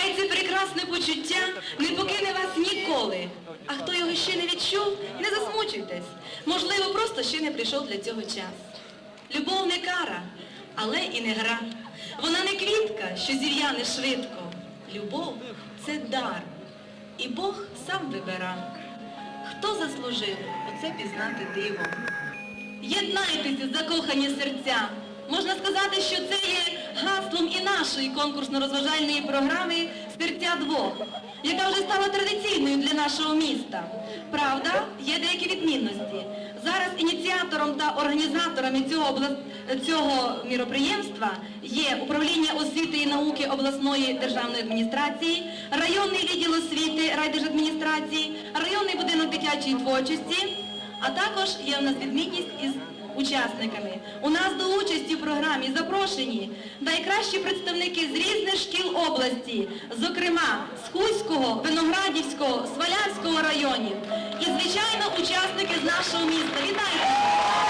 Хай це прекрасне почуття не покине вас ніколи. А хто його ще не відчув, не засмучуйтесь. Можливо, просто ще не прийшов для цього час. Любов не кара, але і не гра. Вона не квітка, що зів'яне швидко. Любов це дар. І Бог сам вибира. Хто заслужив оце пізнати диво? Єднайтеся, закохані серця. Можна сказати, що це є гаслом і нашої конкурсно-розважальної програми «Серця двох», яка вже стала традиційною для нашого міста. Правда, є деякі відмінності. Зараз ініціатором та організаторами цього, обла- цього міроприємства є управління освіти і науки обласної державної адміністрації, районний відділ освіти райдержадміністрації, районний будинок дитячої творчості, а також є у нас відмінність із учасниками. У нас до участі в програмі запрошені найкращі представники з різних шкіл області, зокрема з Хуйського, Виноградівського, Свалявського районів. І, звичайно, учасники з нашого міста. Вітайте!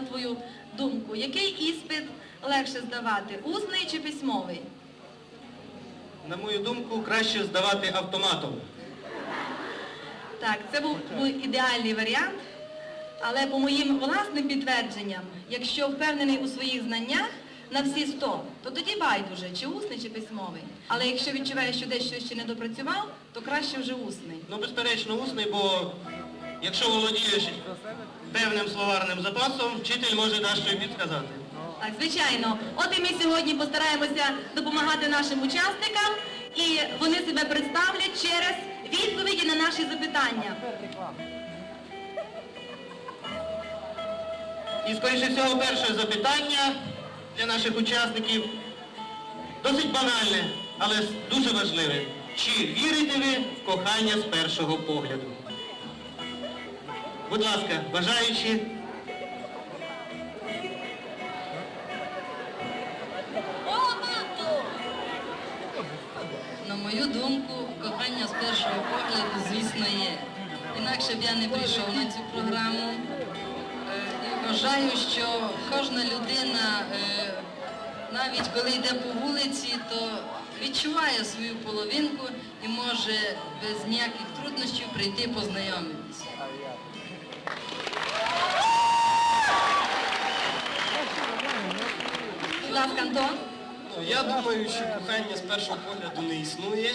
На твою думку, який іспит легше здавати, усний чи письмовий? На мою думку, краще здавати автоматом. Так, це був ідеальний варіант, але по моїм власним підтвердженням, якщо впевнений у своїх знаннях на всі 100, то тоді байдуже, чи усний, чи письмовий. Але якщо відчуваєш, що дещо ще не допрацював, то краще вже усний. Ну, безперечно, усний, бо якщо володієш певним словарним запасом, вчитель може дещо підказати. Так, звичайно. От і ми сьогодні постараємося допомагати нашим учасникам, і вони себе представлять через відповіді на наші запитання. І, скоріше всього, перше запитання для наших учасників досить банальне, але дуже важливе. Чи вірите ви в кохання з першого погляду? Будь ласка, бажаючи. На мою думку, кохання з першого погляду, звісно, є. Інакше б я не прийшов на цю програму. Е, І вважаю, що кожна людина, е, навіть коли йде по вулиці, то відчуває свою половинку і може без ніяких труднощів прийти познайомитися. Ласка, Антон. Ну, Я думаю, що кохання з першого погляду не існує.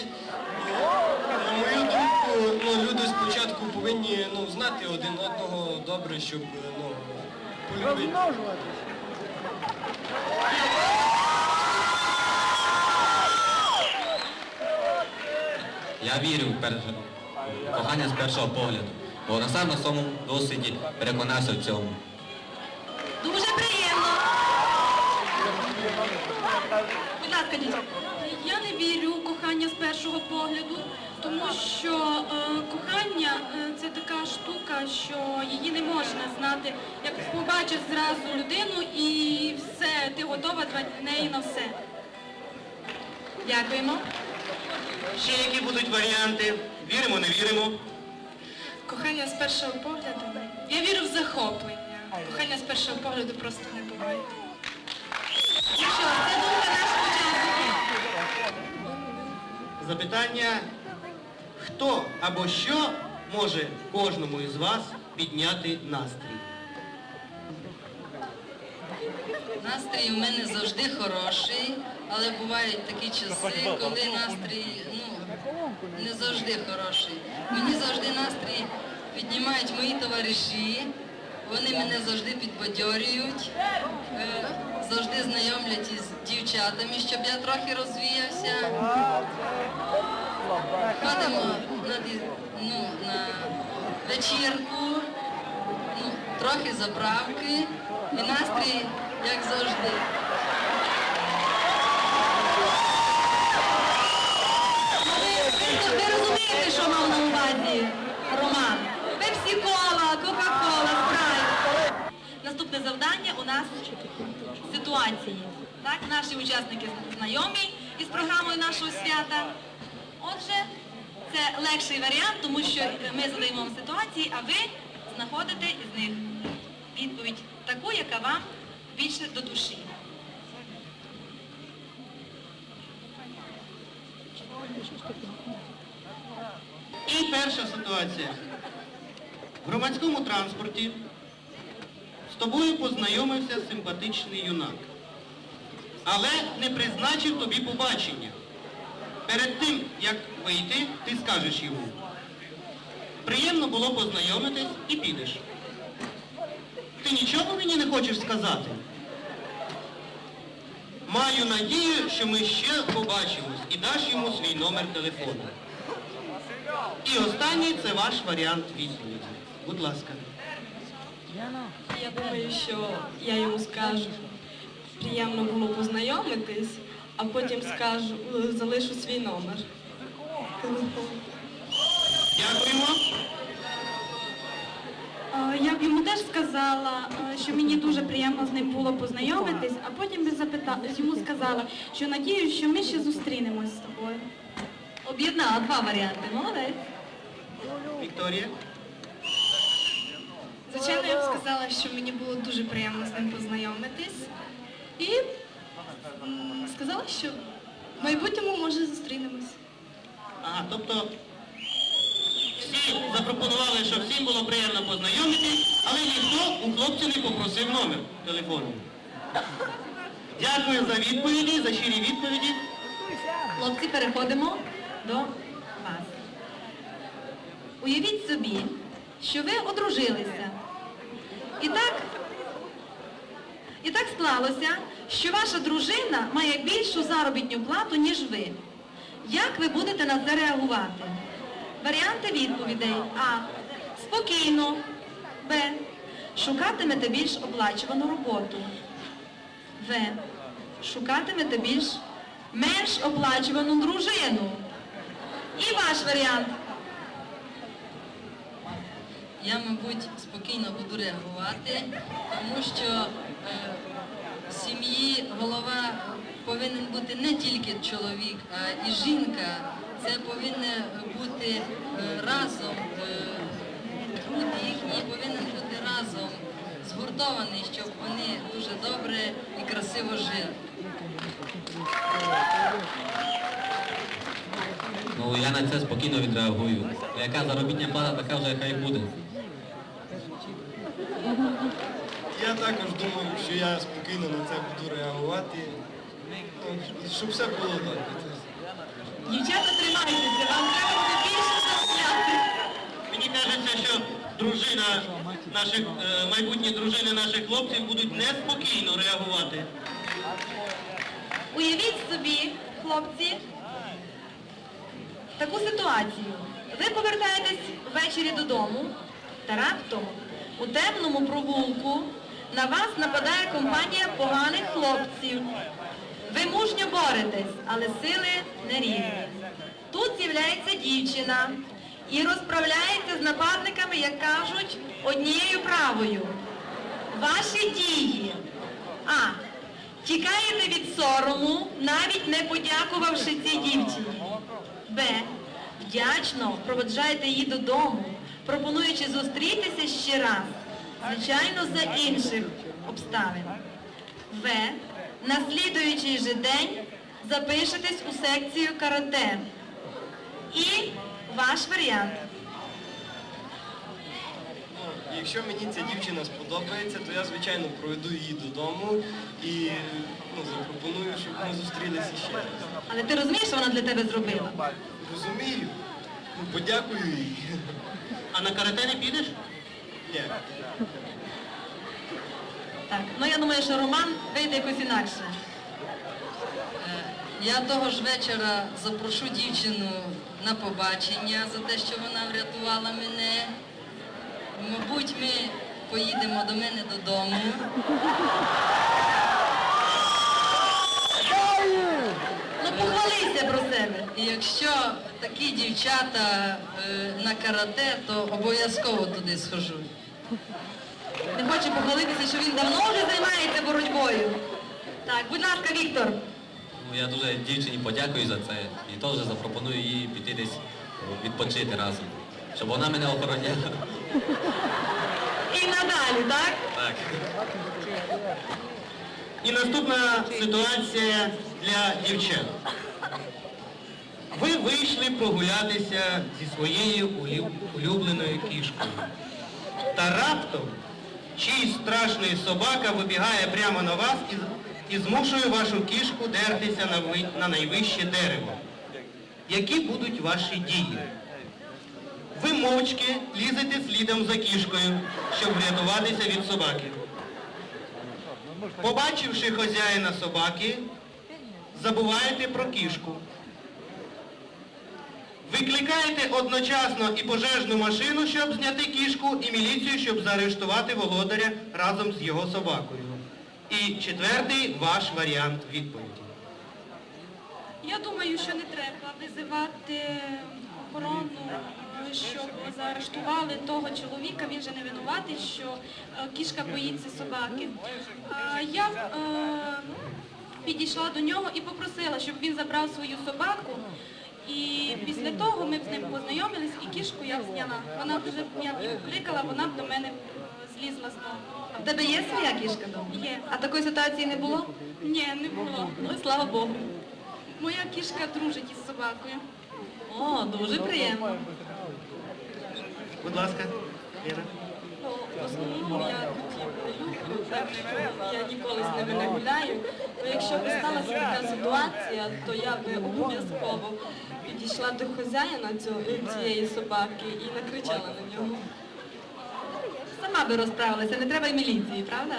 На мою думку, ну, люди спочатку повинні ну, знати один одного добре, щоб ну, полюбити. Я вірю в перше кохання з першого погляду, бо на саме своєму досвіді переконався в цьому. Дуже приємно. Будь ласка, дітя. Я не вірю у кохання з першого погляду, тому що е, кохання е, це така штука, що її не можна знати. Як побачиш зразу людину і все, ти готова для неї на все. Дякуємо. Ще які будуть варіанти? Віримо, не віримо. Кохання з першого погляду. Я вірю в захоплення. Кохання з першого першого погляду просто не буває. Ну що, це думка наших учасників. Запитання, хто або що може кожному із вас підняти настрій? Настрій у мене завжди хороший, але бувають такі часи, коли настрій ну, не завжди хороший. Мені завжди настрій піднімають мої товариші, вони мене завжди підбадьорюють, е, завжди знайомлять із дівчатами, щоб я трохи розвіявся. Ходимо на, ну, на вечірку, ну, трохи заправки і настрій, як завжди. Ну, ви, ви, ви розумієте, що мав на увазі Роман? Пепсі кола, Кока-Кола, спрайт. Наступне завдання у нас ситуації. Так, наші учасники знайомі із програмою нашого свята. Отже, це легший варіант, тому що ми задаємо вам ситуації, а ви знаходите із них відповідь таку, яка вам більше до душі. І перша ситуація. В громадському транспорті тобою познайомився симпатичний юнак, але не призначив тобі побачення. Перед тим, як вийти, ти скажеш йому. Приємно було познайомитись і підеш. Ти нічого мені не хочеш сказати? Маю надію, що ми ще побачимось і даш йому свій номер телефону. І останній це ваш варіант відповіді. Будь ласка. Я думаю, що я йому скажу, приємно було познайомитись, а потім скажу, залишу свій номер. Дякуємо. Я б йому теж сказала, що мені дуже приємно з ним було познайомитись, а потім би запитала, йому сказала, що надіюсь, що ми ще зустрінемось з тобою. Об'єднала два варіанти. Молодець. Вікторія. Звичайно, я б сказала, що мені було дуже приємно з ним познайомитись. І м, сказала, що в майбутньому може зустрінемось. Ага, тобто всі запропонували, що всім було приємно познайомитись, але ніхто у хлопця не попросив номер телефону. Дякую за відповіді, за щирі відповіді. Хлопці, переходимо до вас. Уявіть собі, що ви одружилися. І так, і так склалося, що ваша дружина має більшу заробітну плату, ніж ви. Як ви будете на це реагувати? Варіанти відповідей А. Спокійно. Б. Шукатимете більш оплачувану роботу. В. Шукатимете більш менш оплачувану дружину. І ваш варіант. Я, мабуть, спокійно буду реагувати, тому що е, в сім'ї голова повинен бути не тільки чоловік, а і жінка. Це повинен бути е, разом, е, труд їхній повинен бути разом, згуртований, щоб вони дуже добре і красиво жили. Ну я на це спокійно відреагую. Яка заробітня плата, така вже хай буде. Я також думаю, що я спокійно на це буду реагувати, ну, щоб все було добре. Дівчата, тримайтеся, вам треба буде більше заробляти. Мені кажеться, що дружина наших, е, майбутні дружини наших хлопців будуть неспокійно реагувати. Уявіть собі, хлопці, таку ситуацію. Ви повертаєтесь ввечері додому та раптом у темному провулку на вас нападає компанія поганих хлопців. Ви мужньо боретесь, але сили не рівні. Тут з'являється дівчина і розправляється з нападниками, як кажуть, однією правою. Ваші дії. А. Тікаєте від сорому, навіть не подякувавши цій дівчині. Б. Вдячно проводжаєте її додому, пропонуючи зустрітися ще раз. Звичайно, за інших обставин. В. На слідуючий же день запишетесь у секцію карате. І ваш варіант. Якщо мені ця дівчина сподобається, то я, звичайно, проведу її додому і ну, запропоную, щоб ми зустрілися ще раз. Але ти розумієш, що вона для тебе зробила? Розумію. Ну, подякую їй. А на карате не підеш? Так, ну я думаю, що роман вийде якось інакше. Е, Я того ж вечора запрошу дівчину на побачення за те, що вона врятувала мене. Мабуть, ми поїдемо до мене додому. Ну похвалися про себе. І якщо такі дівчата е, на карате, то обов'язково туди схожу. Не хоче похвалитися, що він давно вже займається боротьбою. Так, будь ласка, Віктор. Ну, я дуже дівчині подякую за це і теж запропоную їй піти десь е, відпочити разом, щоб вона мене охороняла. І надалі, так? Так. І наступна ситуація для дівчат. Ви вийшли прогулятися зі своєю улюбленою кішкою. Та раптом чийсь страшний собака вибігає прямо на вас і, змушує вашу кішку дертися на найвище дерево. Які будуть ваші дії? Ви мовчки лізете слідом за кішкою, щоб врятуватися від собаки. Побачивши хазяїна собаки, забуваєте про кішку. Викликаєте одночасно і пожежну машину, щоб зняти кішку, і міліцію, щоб заарештувати володаря разом з його собакою. І четвертий ваш варіант відповіді. Я думаю, що не треба визивати охорону, щоб заарештували того чоловіка, він же не винуватий, що е, кішка боїться собаки. Я е, підійшла до нього і попросила, щоб він забрав свою собаку. І після того ми з ним познайомились і кішку я зняла. Вона б я кликала, вона б до мене е, злізла знову. А в тебе є своя кішка вдома? Є. А такої ситуації не було? Ні, не було. Ну і слава Богу. Моя кішка дружить із собакою. О, дуже приємно. Будь ласка, Ліна. В основному я я ніколи з ними не гуляю. То якщо б сталася така ситуація, то я би обов'язково підійшла до хазяїна цього- цієї собаки і накричала на нього. Сама би розправилася, не треба й міліції, правда?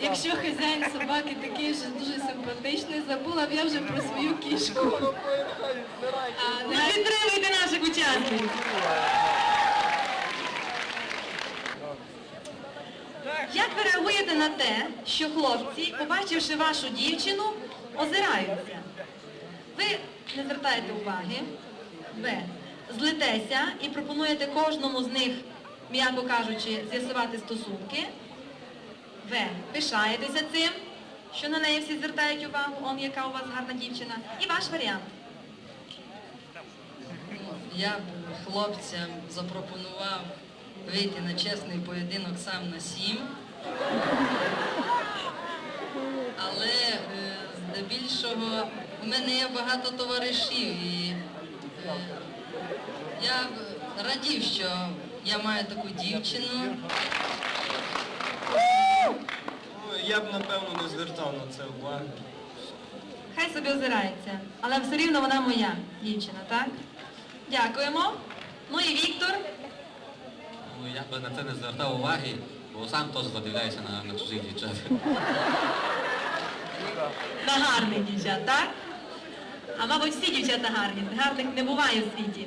Якщо хазяїн собаки такий же дуже симпатичний, забула б я вже про свою кішку. А, Не не- підтримуйте наших учасників. Як ви реагуєте на те, що хлопці, побачивши вашу дівчину, озираються? Не звертаєте уваги, Б. Злитеся і пропонуєте кожному з них, м'яко кажучи, з'ясувати стосунки. В. Пишаєтеся цим, що на неї всі звертають увагу, он яка у вас гарна дівчина. І ваш варіант. Я б хлопцям запропонував вийти на чесний поєдинок сам на сім. Але е, здебільшого у мене є багато товаришів і е, я б радів, що я маю таку дівчину. Ну, я б, напевно, не звертав на це уваги. Хай собі озирається, але все рівно вона моя дівчина, так? Дякуємо. Ну і Віктор. Ну, я би на це не звертав уваги, бо сам теж задивляюся на, на чужих дівчат. На гарних дівчат, так? А мабуть, всі дівчата гарні. Гарних не буває в світі.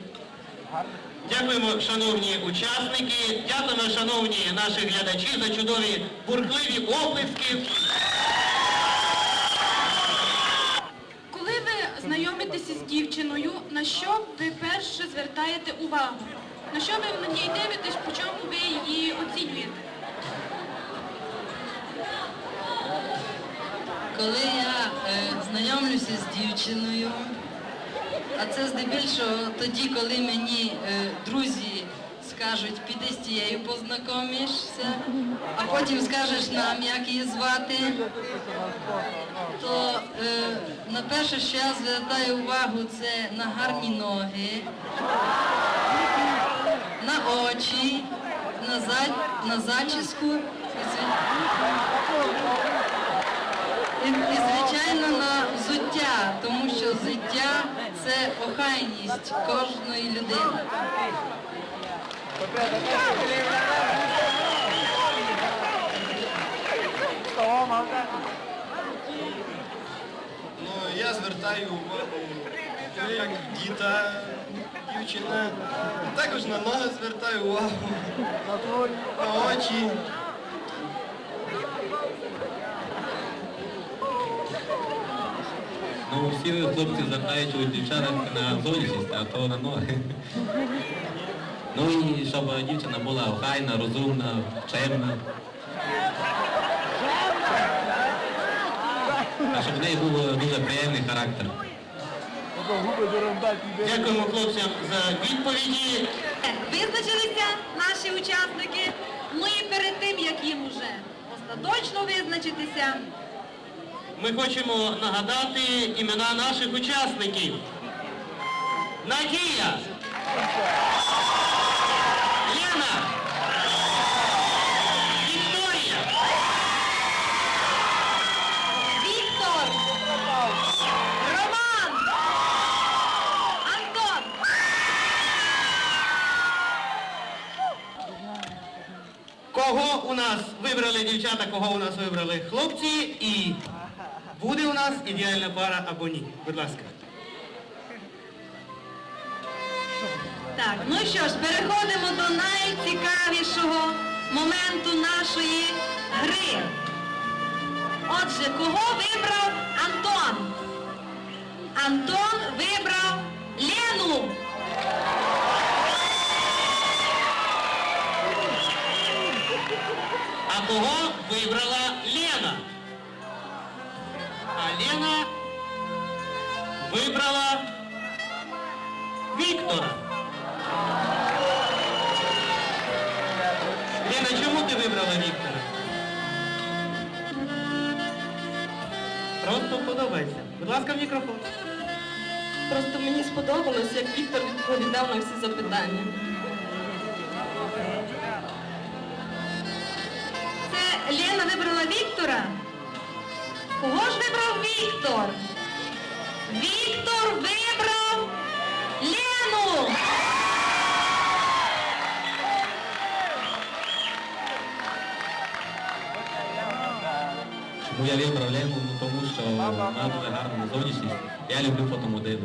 Дякуємо, шановні учасники, дякуємо, шановні наші глядачі, за чудові бурхливі оплески. Коли ви знайомитеся з дівчиною, на що ви перше звертаєте увагу? На що ви на ній дивитесь, по чому ви її оцінюєте? Коли я е, знайомлюся з дівчиною, а це здебільшого тоді, коли мені е, друзі скажуть, піди з тією познайомишся, а потім скажеш нам, як її звати, то е, на перше, що я звертаю увагу, це на гарні ноги, на очі, на, за, на зачіску і, і, звичайно, на взуття, тому що взуття це охайність кожної людини. Ну, я звертаю увагу, як діта, дівчина. Також на ноги звертаю увагу. На очі. Ну, всі хлопці звертають у дівчатах на зовнішність, а то на ноги. Ну і щоб дівчина була охайна, розумна, чемна. А щоб в неї був дуже приємний характер. Дякуємо хлопцям за відповіді. Визначилися наші учасники. Ну і перед тим, як їм уже остаточно визначитися, Ми хочемо нагадати імена наших учасників. Надія. Лена. Вікторія. Віктор, Роман, Антон. Кого у нас вибрали дівчата, кого у нас вибрали хлопці і буде у нас ідеальна пара або ні. Будь ласка. Так, ну що ж, переходимо до найцікавішого моменту нашої гри. Отже, кого вибрав Антон? Антон вибрав Лену. А кого вибрала Лена? Лена вибрала Віктора. Лена, чому ти вибрала Віктора? Просто подобається. Будь ласка, в мікрофон. Просто мені сподобалось, як Віктор відповідав на всі запитання. Це Лена вибрала Віктора. Кого ж вибрав Віктор? Віктор вибрав Лену. Чому я вибрав Лену? Ну тому що вона дуже гарна зовнішність. Я люблю фотомодели.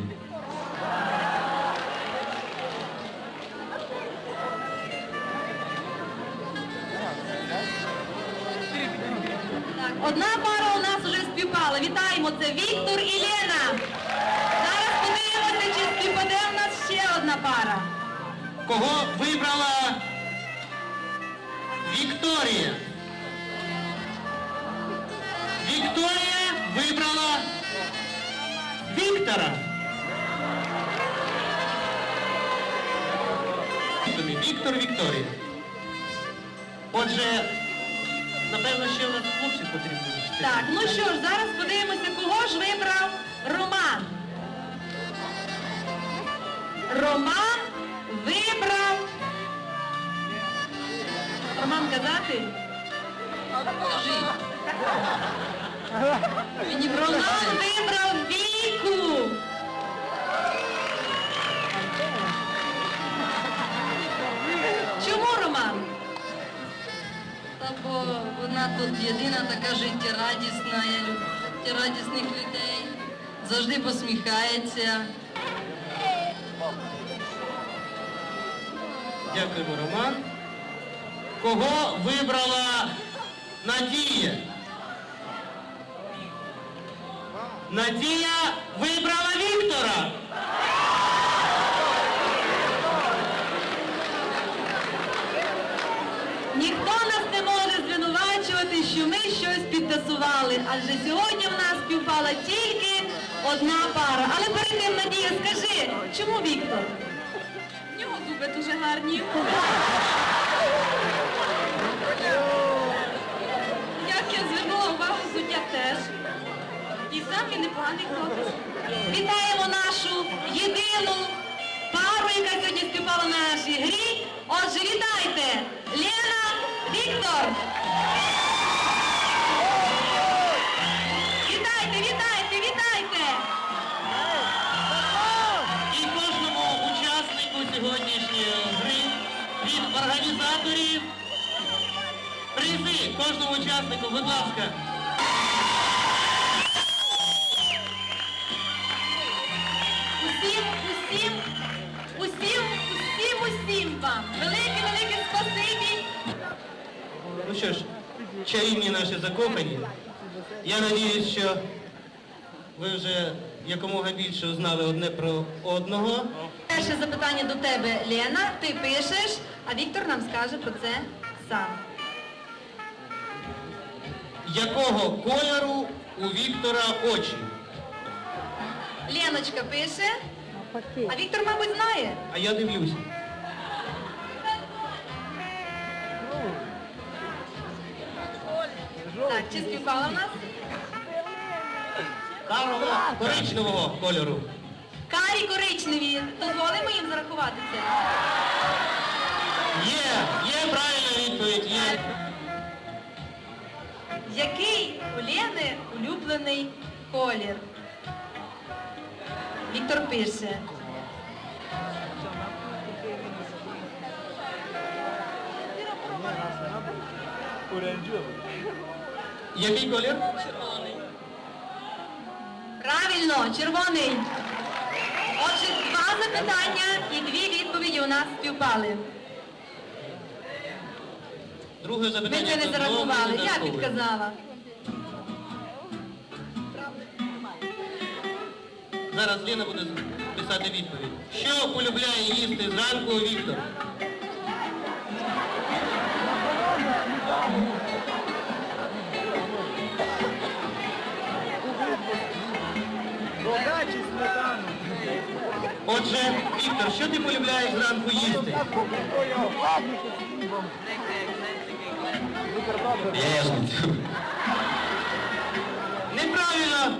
Це Віктор і Лена. Зараз подивимося, чи співпаде у нас ще одна пара. Кого вибрала Вікторія? Вікторія вибрала Віктора. Віктор Вікторія. Отже, напевно, ще у нас хлопців потрібно. Так, ну що ж, зараз подивимося, кого ж вибрав Роман. Роман вибрав. Роман казати? Роман вибрав віку. Бо вона тут єдина така життєрадісна, я люблю життєрадісних людей. Завжди посміхається. Дякуємо, Роман. Кого вибрала Надія? Надія вибрала Віктора. адже сьогодні в нас співпала тільки одна пара. Але перед тим, Надія, скажи, чому Віктор? В нього зуби дуже гарні. Як я звернула увагу, зуття теж. І сам він непоганий хлопець. Вітаємо нашу єдину пару, яка сьогодні співала на нашій грі. Отже, вітайте! Лена Віктор! Чарівні. Я надіюсь, що ви вже якомога більше узнали одне про одного. Перше запитання до тебе, Лена. Ти пишеш, а Віктор нам скаже про це сам. Якого кольору у Віктора очі? Леночка пише, а Віктор, мабуть, знає. А я дивлюсь. Так, чи співпала в нас? Карого коричневого кольору. Карі коричневі. Дозволимо їм зарахувати це? Є, є правильна відповідь, є. Який у Лени улюблений колір? Віктор пише. Який колір? Правильно, червоний. Отже, два запитання і дві відповіді у нас співпали. Друге Ми запитання. це не зарахували. Я підказала. Зараз Ліна буде писати відповідь. Що полюбляє їсти зранку Віктор? Отже, Віктор, що ти полюбляєш зранку їсти? Неправильно!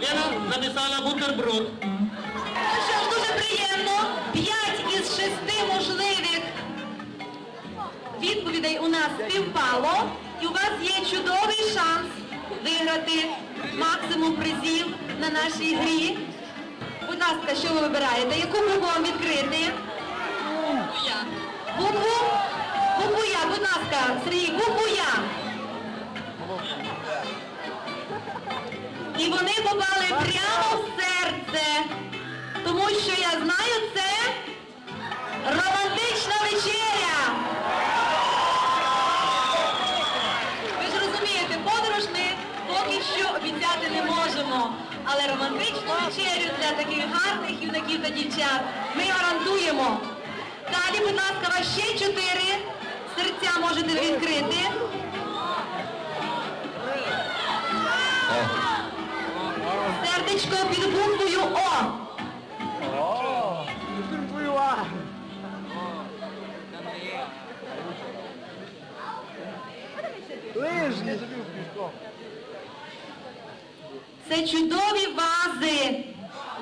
Лена написала бутерброд. Ну що ж, дуже приємно. П'ять із шести можливих відповідей у нас співпало. І у вас є чудовий шанс виграти максимум призів на нашій грі. Будь ласка, що ви вибираєте? Яку букву вам відкрити? Букву? Букву Я, будь ласка, Сергій, букву Я. І вони попали прямо в серце. Тому що я знаю, це романтична вечеря. Ви ж розумієте, подорож ми поки що обіцяти не можемо. Але романтичну вечерю для таких гарних юнаків та дівчат ми гарантуємо. Далі, будь ласка, вас ще чотири серця можете відкрити. Сердечко під буквою О. Це чудові вази.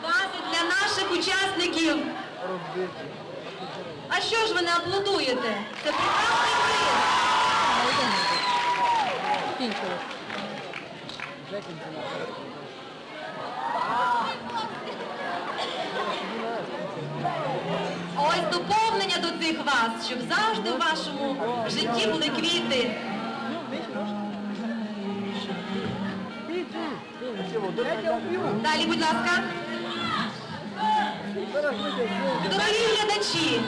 Вази для наших учасників. А що ж ви не аплодуєте? Це прекрасний приз. Ось доповнення до цих ваз, щоб завжди в вашому житті були квіти. Далі, будь ласка. Дорогі глядачі,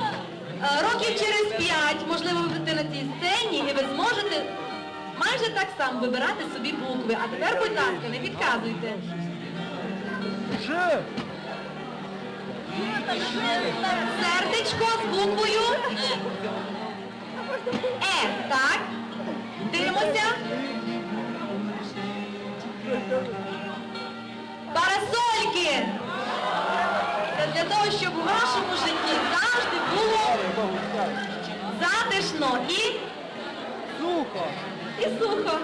е, років через п'ять, можливо, ви будете на цій сцені і ви зможете майже так само вибирати собі букви. А тепер, будь ласка, не підказуйте. Сердечко з буквою Е, так? Дивимося. Щоб у вашому житті завжди було затишно і сухо. І сухо.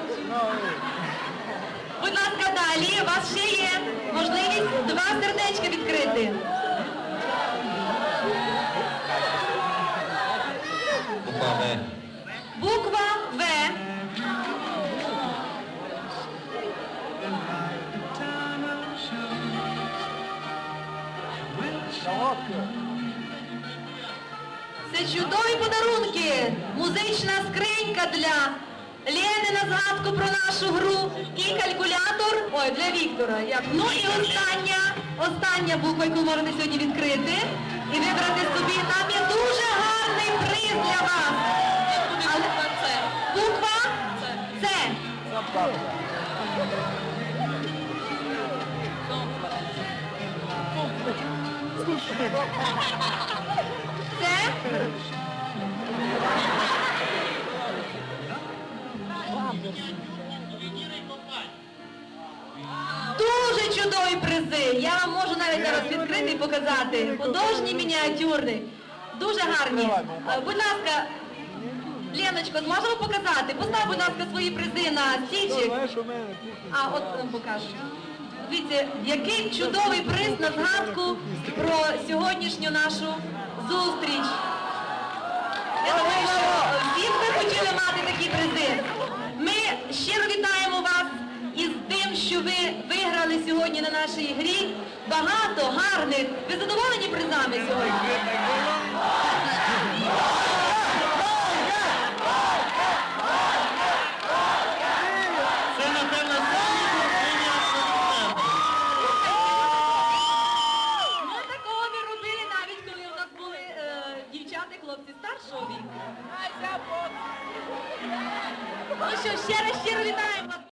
Будь ласка, далі. У вас ще є можливість два сердечка відкрити. Буква Це чудові подарунки. Музична скринька для Лени на згадку про нашу гру і калькулятор. Ой, для Віктора. Як? Ну і остання, остання буква, яку можете сьогодні відкрити і вибрати собі. Там є дуже гарний приз для вас. Але... Буква С. Це Дуже чудові призи. Я вам можу навіть зараз відкрити і показати. Художні мініатюрні. Дуже гарні. Будь ласка, Леночко, зможемо показати? Постав, будь ласка, свої призи на стільчик. А, от покажу. Дивіться, який чудовий приз на згадку про сьогоднішню нашу зустріч. Я думаю, що всі ви хотіли мати такі призи. Ми щиро вітаємо вас із тим, що ви виграли сьогодні на нашій грі. Багато гарних. Ви задоволені призами сьогодні? Це, напевно, самі кухні абсолютно. Ми такого не робили навіть, коли у нас були е, дівчата і хлопці старшого віку. Ну що, ще раз щиро вітаємо.